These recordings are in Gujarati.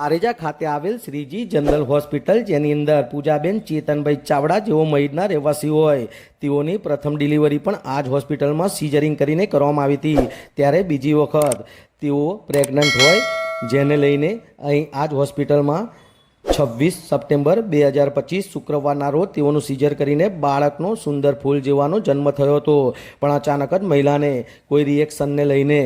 આરેજા ખાતે આવેલ શ્રીજી જનરલ હોસ્પિટલ, જેની અંદર પૂજાબેન ચેતનભાઈ ચાવડા જેઓ મહિદના રહેવાસી હોય, તેઓની પ્રથમ ડિલિવરી પણ આ જ હોસ્પિટલમાં સિઝરિંગ કરીને કરવામાં આવી હતી. ત્યારે બીજી વખત તેઓ પ્રેગ્નન્ટ હોય, જેને લઈને અહીં આ જ હોસ્પિટલમાં છવ્વીસ સપ્ટેમ્બર બે હજાર પચીસ શુક્રવારના રોજ તેઓનું સિઝર કરીને બાળકનો સુંદર ફૂલ જેવાનો જન્મ થયો હતો. પણ અચાનક જ મહિલાને કોઈ રિએક્શનને લઈને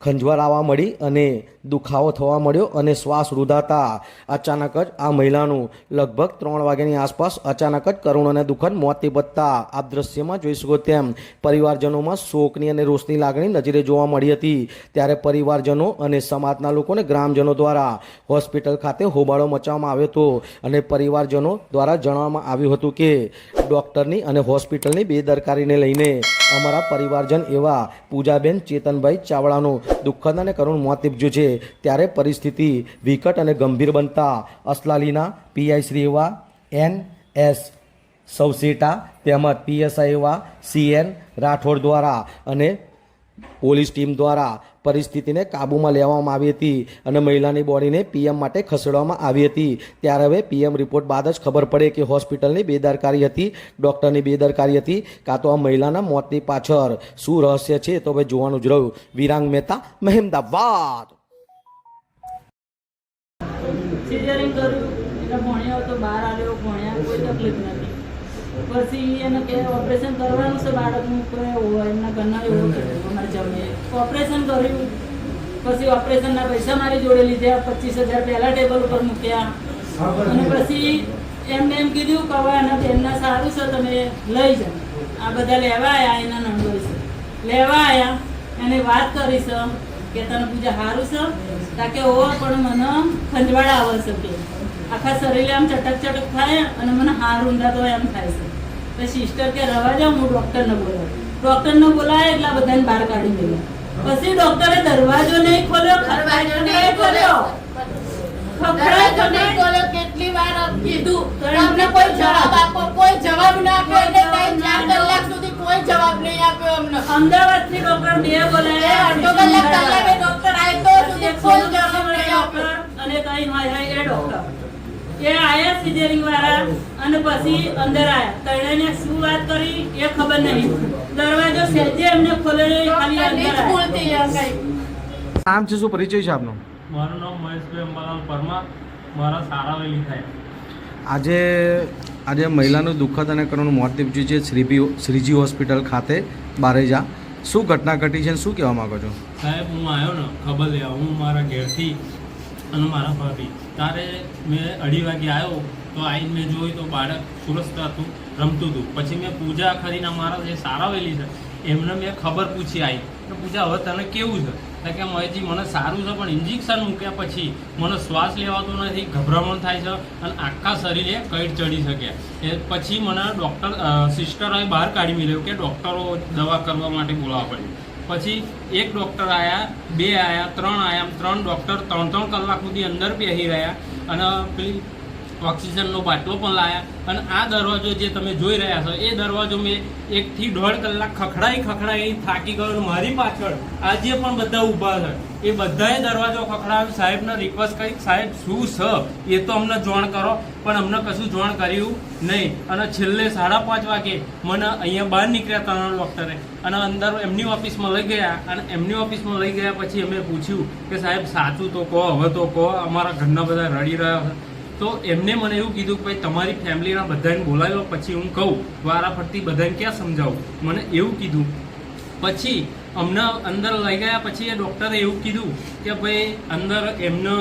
ખંજવાળ આવવા મળી અને દુખાવો થવા મળ્યો અને શ્વાસ રૂધાતા અચાનક જ આ મહિલાનું લગભગ ત્રણ વાગ્યાની આસપાસ અચાનક જ કરુણ અને દુઃખદ મોત નિપજતા આપ દ્રશ્યમાં જોઈ શકો તેમ પરિવારજનોમાં શોકની અને રોષની લાગણી નજરે જોવા મળી હતી. ત્યારે પરિવારજનો અને સમાજના લોકોને ગ્રામજનો દ્વારા હોસ્પિટલ ખાતે હોબાળો મચાવવામાં આવ્યો હતો અને પરિવારજનો દ્વારા જણાવવામાં આવ્યું હતું કે ડૉક્ટરની અને હોસ્પિટલની બેદરકારીને લઈને અમારા પરિવારજન એવા પૂજાબેન ચેતનભાઈ ચાવડાનું દુઃખદ અને કરુણ મોત નીપજ્યું છે, ત્યારે પરિસ્થિતિ વિકટ અને ગંભીર બનતા અસલાલીના પીઆઈ શ્રી એવા એન એસ સૌસેટા તેમજ પીએસઆઈ એવા સીએન રાઠોડ દ્વારા અને પોલીસ ટીમ દ્વારા પરિસ્થિતિને કાબૂમાં લેવામાં આવી હતી અને મહિલાની બોડીને પીએમ માટે ખસેડવામાં આવી હતી. ત્યારે હવે પીએમ રિપોર્ટ બાદ જ ખબર પડે કે હોસ્પિટલની બેદરકારી હતી, ડૉક્ટરની બેદરકારી હતી, કાં તો આ મહિલાના મોતની પાછળ. શું રહસ્ય છે તો હવે જોવાનું જ રહ્યું. વિરાંગ મહેતા, મહેમદાવાદ. સિઝરિંગ કર્યું. એટલે ભણ્યો તો બહાર આવ્યો, ભણ્યા, કોઈ તકલીફ નથી. પછી એને કે ઓપરેશન કરવાનું છે બાળકનું કોઈ એમના ઘરના એવું અમારે જમીએ. ઓપરેશન કર્યું. પછી ઓપરેશનના પૈસા મારી જોડે લીધા પચીસ હજાર પહેલાં ટેબલ ઉપર મૂક્યા. અને પછી એમને એમ કીધું કે હવે એના બેનના સારું છે તમે લઈ જાઓ. આ બધા લેવા આવ્યા એના નંબર છે લેવા આવ્યા એને વાત કરી છે કે તને પૂજા સારું છે? તાકે ઓ પણ મને ખંજવાળા આવે છે કે. આખા શરીરે આમ ચટક ચટક થાય અને મને હાર ઊંધા તો એમ થાય છે. તો સિસ્ટર કે રવા જાઉં હું ડૉક્ટરને બોલાવું. ડૉક્ટરને બોલાય એટલા બધાને બહાર કાઢી મેળ્યા પછી ડૉક્ટરે દરવાજો નહીં ખોલ્યો દરવાજો નહીં ખોલ્યો કેટલી વાર કીધું? કોઈ જવાબ આપો કોઈ જવાબ ના આપ્યો એટલે ત્રણ ચાર કલાક સુધી કોઈ જવાબ નહીં આપ્યો અમને. અમદાવાદથી ડોક્ટર બે બોલાયા અડધો કલાક કલાકે ડોક્ટર આવ્યો તો સુધી કોઈ જવાબ નહીં આપ્યો. અને કઈ એ ડોક્ટર એ આયા સિઝરિંગ વાળા અને પછી અંદર આયા. તણેને શું વાત કરી એ ખબર નહીં. દરવાજો સેજે એમને ખોલેલો ખાલી અંદર નામ છે શું પરિચય છે આપનો? મારું નામ મહેશભાઈ અંબાલાલ પરમાર. મારા સારાવેલી થાય. આજે આજે મહિલાનું દુઃખદ અને કરુણ મોત નીપજ્યું છે શ્રીબી શ્રીજી હોસ્પિટલ ખાતે બારેજા. શું ઘટના ઘટી છે શું કહેવા માંગો છો? સાહેબ હું આવ્યો ને ખબર લેવા હું મારા ઘેરથી અને મારા ભાભી. તારે મેં અઢી વાગે આવ્યો, તો આવીને મેં જોયું તો બાળક સુરસ્ત હતું, રમતું હતું. પછી મેં પૂજા ખરીને મારા જે સારાવેલી છે, એમને મેં ખબર પૂછી આવી કે પૂજા, હવે તને કેવું છે? તો કે મહેશજી મને સારું છે, પણ ઇન્જેક્શન મૂક્યા પછી મને શ્વાસ લેવાતો નથી, ગભરામણ થાય છે અને આખા શરીરે કઈટ ચડી શકે. એ પછી મને ડૉક્ટર સિસ્ટરોએ બહાર કાઢી મળ્યો કે ડૉક્ટરો દવા કરવા માટે બોલાવવા પડ્યું. પછી એક ડૉક્ટર આવ્યા બે આવ્યા ત્રણ આવ્યા ત્રણ ડૉક્ટર ત્રણ ત્રણ કલાક સુધી અંદર બેસી રહ્યા. અને પેલી ઓક્સિજનનો બાટલો પણ લાયા. અને આ દરવાજો જે તમે જોઈ રહ્યા છો, એ દરવાજો મેં એકથી દોઢ કલાક ખખડાઈ ખખડાઈ થાકી ગયો મારી પાછળ આજે પણ બધા ઊભા છે, એ બધાએ દરવાજો ખખડાવ્યો. સાહેબને રિક્વેસ્ટ કરી, સાહેબ, શું છે? એ તો અમને જોણ કરો. પણ અમને કશું જોણ કર્યું નહીં. અને છેલ્લે સાડા પાંચ વાગે મને અહીંયા બહાર નીકળ્યા ત્રણ ડૉક્ટરે. અને અંદર એમની ઓફિસમાં લઈ ગયા. અને એમની ઓફિસમાં લઈ ગયા પછી અમે પૂછ્યું કે, સાહેબ, સાચું તો કહો, હવે તો કહો. અમારા ઘરના બધા રડી રહ્યા તો એમને મને એવું કીધું કે ભાઈ, તમારી ફેમિલીના બધાને બોલાવ્યો, પછી હું કહું વારા ફરતી બધાને ક્યાં સમજાવું? મને એવું કીધું. પછી અમને અંદર લઈ ગયા, પછી એ ડૉક્ટરે એવું કીધું કે ભાઈ, અંદર એમને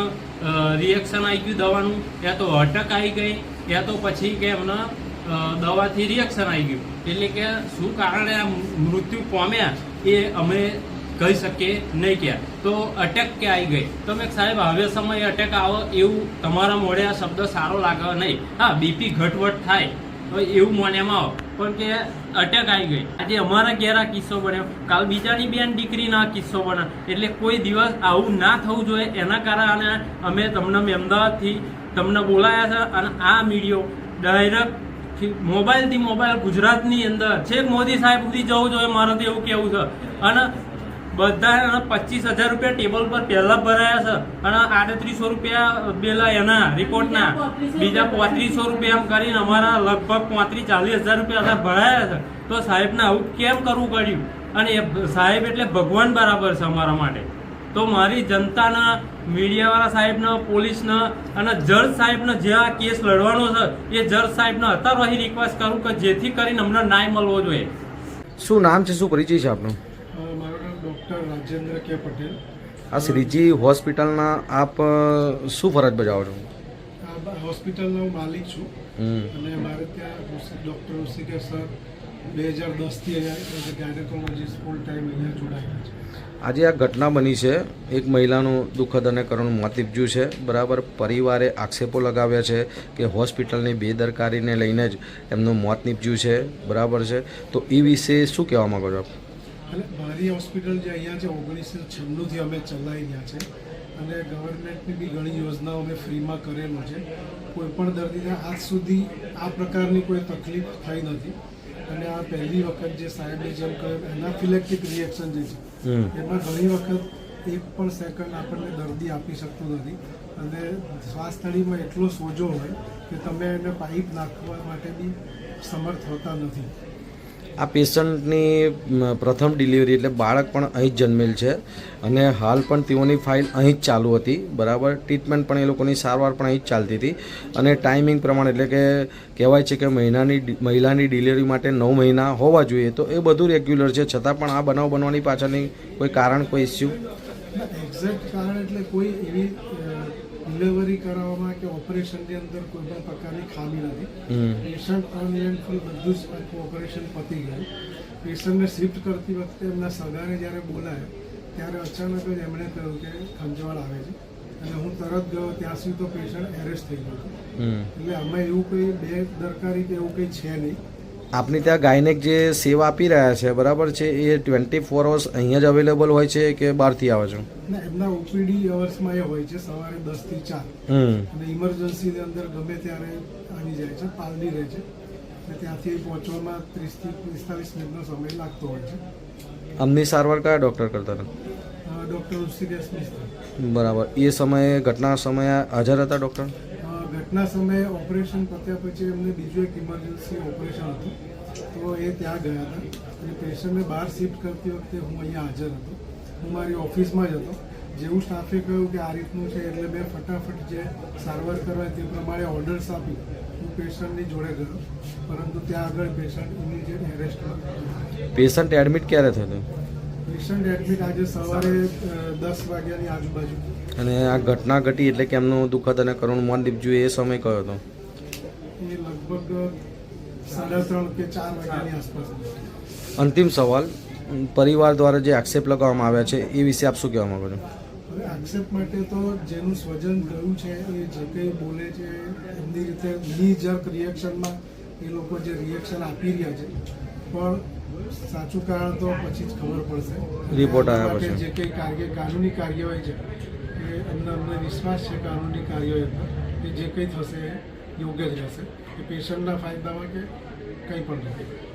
રિએક્શન આવી ગયું દવાનું, યા તો અટક આવી ગઈ, યા તો પછી કે એમને દવાથી રિએક્શન આવી ગયું. એટલે કે શું કારણે આ મૃત્યુ પામ્યા, એ અમે કહી શકીએ નહીં ક્યાં તો અટેક કે આવી ગઈ. તો મેં સાહેબ, હવે સમય અટેક આવો એવું તમારા મોઢે આ શબ્દ સારો લાગે નહીં. હા, બીપી ઘટવટ થાય, તો એવું મોનેમાં આવો. પણ કે અટેક આવી ગઈ. આજે અમારા ઘેરા કિસ્સો બન્યો. કાલ બીજાની બેન દીકરીના કિસ્સો બન્યો. એટલે કોઈ દિવસ આવું ના થવું જોઈએ. એના કારણે અમે તમને અમદાવાદથી તમને બોલાયા છે અને આ મીડિયો ડાયરેક્ટ મોબાઈલથી મોબાઈલ ગુજરાતની અંદર. છેક મોદી સાહેબ સુધી જવું જોઈએ. મારે તો એવું કેવું છે. અને બધા પચીસ હજાર રૂપિયા ટેબલ પર પહેલા ભરાયા છે. અને આડત્રીસો રૂપિયા પેલા એના રિપોર્ટના. બીજા પોત્રીસો રૂપિયા એમ કરીને અમારા લગભગ પોત્રીસ ચાલીસ હજાર રૂપિયા બધા ભરાયા છે. તો સાહેબને આવું કેમ કરવું પડ્યું? અને એ સાહેબ એટલે ભગવાન બરાબર છે અમારા માટે. તો મારી જનતાના મીડિયાવાળા સાહેબને પોલીસને અને જજ સાહેબને જે આ કેસ લડવાનો છે એ જજ સાહેબને અત્યારે અહીં રિક્વેસ્ટ કરું કે જેથી કરીને અમને ન્યાય મળવો જોઈએ. શું નામ છે? શું પરિચય છે આપનો? ડૉક્ટર રાજેન્દ્ર કે પટેલ. આ શ્રીજી હોસ્પિટલના આપ શું ફરજ બજાવો છો? હોસ્પિટલનો હું માલિક છું. અને મારે ત્યાં ડૉક્ટર ઋષિકેશ સર બે હજાર દસથી અહીંયા ગાયનેકોલોજીસ્ટ ફૂલ ટાઈમ અહીંયા જોડાયેલા છે. આજે આ ઘટના બની છે. એક મહિલાનું દુઃખદ અને કરુણ મોત નીપજ્યું છે. બરાબર પરિવારે આક્ષેપો લગાવ્યા છે કે હોસ્પિટલની બેદરકારીને લઈને જ એમનું મોત નીપજ્યું છે. બરાબર છે. તો એ વિશે શું કહેવા માંગો છો આપ? અને મારી હોસ્પિટલ જે અહીંયા છે ઓગણીસો છન્નુંથી અમે ચલાવી રહ્યા છે. અને ગવર્મેન્ટની બી ઘણી યોજનાઓ અમે ફ્રીમાં કરેલો છે. કોઈ પણ દર્દીને આજ સુધી આ પ્રકારની કોઈ તકલીફ થઈ નથી. અને આ પહેલી વખત જે સાહેબે જેમ કહ્યું એનાફિલેક્ટિક રિએક્શન જે છે એમાં ઘણી વખત એક પણ સેકન્ડ આપણને દર્દી આપી શકતું નથી. અને શ્વાસનળીમાં એટલો સોજો હોય કે તમે એને પાઇપ નાખવા માટે બી સમર્થ હોતા નથી. આ પેશન્ટની પ્રથમ ડિલિવરી એટલે બાળક પણ અહીં જ જન્મેલ છે અને હાલ પણ તેઓની ફાઇલ અહીં જ ચાલુ હતી. બરાબર? ટ્રીટમેન્ટ પણ એ લોકોની સારવાર પણ અહીં જ ચાલતી હતી. અને ટાઈમિંગ પ્રમાણે એટલે કે કહેવાય છે કે મહિનાની મહિલાની ડિલિવરી માટે નવ મહિના હોવા જોઈએ તો એ બધું રેગ્યુલર છે. છતાં પણ આ બનાવ બનવાની પાછળની કોઈ કારણ, કોઈ ઇસ્યુ એક્ઝેક્ટ કારણ એટલે કોઈ એવી ડિલિવરી કરાવવામાં કે ઓપરેશનની અંદર કોઈ પણ પ્રકારની ખામી નથી. પેશન્ટ અનિયંત્રિત બધું જ આખું ઓપરેશન પતી ગયું. પેશન્ટને શિફ્ટ કરતી વખતે એમના સગાને જ્યારે બોલાય ત્યારે અચાનક જ એમણે કહ્યું કે ખંજવાળ આવે છે. અને હું તરત ગયો ત્યાં સુધી તો પેશન્ટ એરેસ્ટ થઈ ગયો હમ. એટલે અમે એવું કંઈ બે દરકારી કે એવું કંઈ છે નહીં. આપની ત્યાં ગાયનેક જે સેવા આપી રહ્યા છે બરાબર છે? એ ટ્વેન્ટી ફોર અવર્સ અહીંયા જ અવેલેબલ હોય છે કે બહારથી આવે છે? એમના ઓપીડી અવર્સમાં એ હોય છે સવારે દસથી ચાર. અને ઇમરજન્સીની અંદર ગમે ત્યારે આવી જાય છે પાલડી રહે છે. અને ત્યાંથી પહોંચવામાં ત્રીસથી પિસ્તાલીસ મિનિટનો સમય લાગતો હોય છે. અમની સારવાર કયા ડૉક્ટર કરતા હતા? ડૉક્ટર બરાબર. એ સમયે ઘટના સમયે હાજર હતા ડૉક્ટર ઘટના સમયે ઓપરેશન પત્યા પછી એમને બીજું એક ઇમરજન્સી ઓપરેશન હતું. તો એ ત્યાં ગયા હતા. અને પેશન્ટને બહાર શિફ્ટ કરતી વખતે હું અહીંયા હાજર હતો. હું મારી ઓફિસમાં જ હતો. જેવું સ્ટાફે કહ્યું કે આ રીતનું છે એટલે મેં ફટાફટ જે સારવાર કરવા તે પ્રમાણે ઓર્ડર્સ આપી. હું પેશન્ટની જોડે ગયો. પરંતુ ત્યાં આગળ પેશન્ટ એની જે એરેસ્ટ પેશન્ટ એડમિટ ક્યારે થયું પેશન્ટ એડમિટ આજે સવારે દસ વાગ્યાની આજુબાજુ. અને આ ઘટના ઘટી એટલે કે એમનું દુઃખદ અને કરુણ મોત નીપજ્યું એ સમય કયો હતો? એ લગભગ સાડા ત્રણ કે ચાર વાગ્યાની આસપાસ. અંતિમ સવાલ પરિવાર દ્વારા જે આક્ષેપ લગાવવામાં આવ્યા છે એ વિશે આપ શું કહેવા માંગો છો? હવે આક્ષેપ માટે તો જેનું સ્વજન ગયું છે એ જે કંઈ બોલે છે એમની રીતે ની જર્ક રિએક્શનમાં એ લોકો જે રિએક્શન આપી રહ્યા છે પણ સાચું કારણ તો પછી જ ખબર પડશે. રિપોર્ટ આવ્યા પછી. જે કંઈ કાર્ય કાનૂની કાર્યવાહી છે એ અમને અમને વિશ્વાસ છે કાનૂની કાર્યવાહી પર કે જે કંઈ થશે એ યોગ્ય જ રહેશે. કે પેશન્ટના ફાયદામાં કે કંઈ પણ નથી